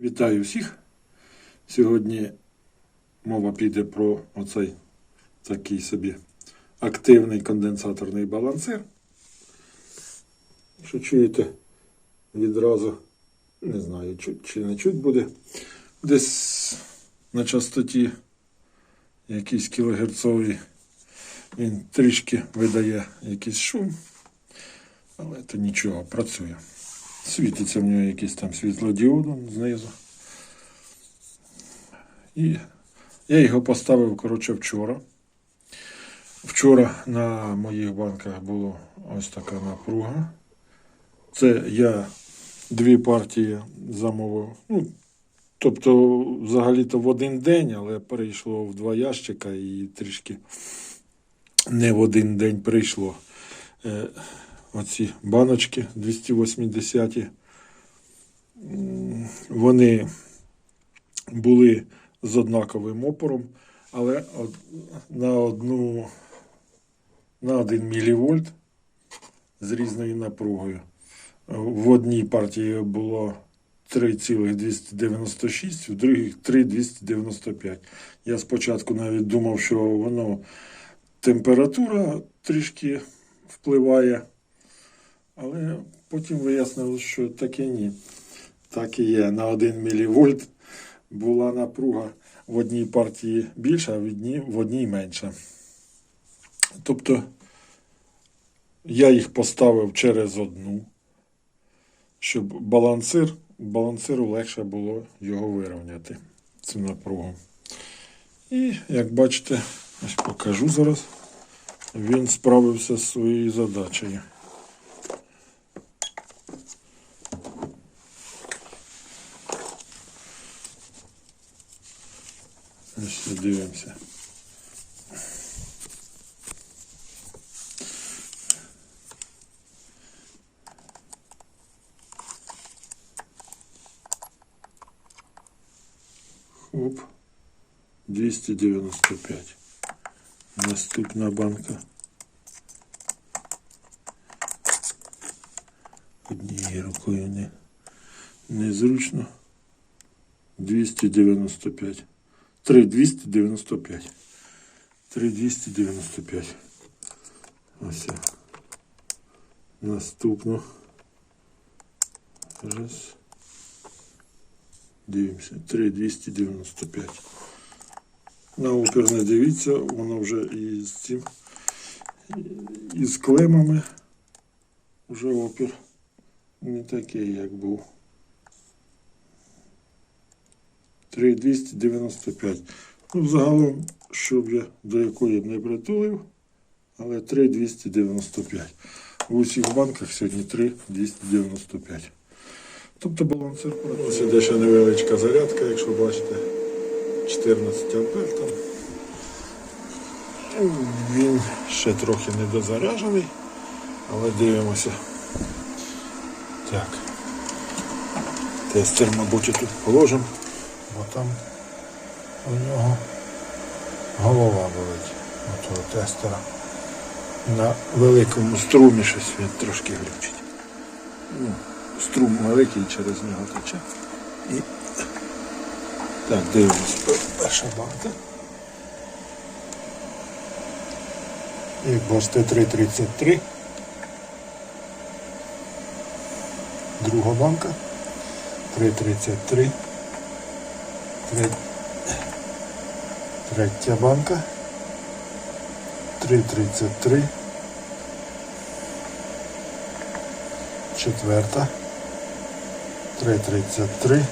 Вітаю всіх. Сьогодні мова піде про оцей такий собі активний конденсаторний балансир. Що чуєте відразу, не знаю, чуть чи не чуть буде. Десь на частоті якийсь кілогерцовий він трішки видає якийсь шум, але то нічого, працює. Світиться в нього якийсь там світлодіод он знизу. І я його поставив, коротше, вчора. Вчора на моїх банках була ось така напруга. Це я дві партії замовив. Ну, тобто, взагалі-то в один день, але перейшло в два ящика і трішки не в один день прийшло. Оці баночки 280. Вони були з однаковим опором, але на одну на 1 мілівольт з різною напругою. В одній партії було 3,296, в другій 3,295. Я спочатку навіть думав, що воно температура трішки впливає. Але потім вияснилось, що таке ні. Так і є. На 1 мВ була напруга в одній партії більша, а в одній, менша. Тобто я їх поставив через одну, щоб балансир, балансиру легше було його вирівняти, цю напругу. І як бачите, ось покажу зараз, він справився з своєю задачею. Ось дивимося. Хоп. 295. Наступна банка. Однією рукою не, незручно. 295. 3295. 3295. Ось. Наступно. Раз. Дивимося. 3295. На опір не дивіться, воно вже і з цим. І з клемами. Вже опір не такий, як був. 3295. Ну, загалом, щоб я до якої б не притулив, але 3295. В усіх банках сьогодні 3295. Тобто балансир Ось іде ще невеличка зарядка, якщо бачите, 14 ампер там. Ну, Він ще трохи недозаряджений, але дивимося. Так. Тестер, мабуть, тут положимо, бо там у нього голова болить у цього тестера. На великому струмі щось він трошки глючить. Ну, струм великий через нього тече. І... Так, дивимось. Перша банка. Як бачите, 3,33. Друга банка. 3,33. Тре- Третя банка. 3,33. Четверта. 3,33.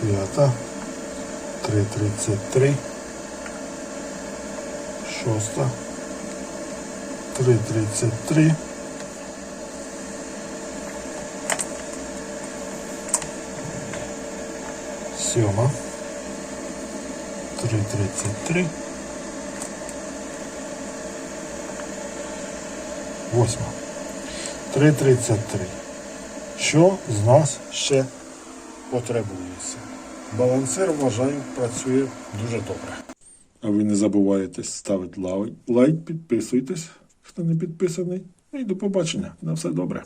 П'ята. 3,33. Шоста. 3,33. Сьома. 3,33. Восьма. 3,33. Що з нас ще потребується? Балансир, вважаю, працює дуже добре. А ви не забувайте ставити лайк, підписуйтесь, хто не підписаний. І до побачення. На все добре.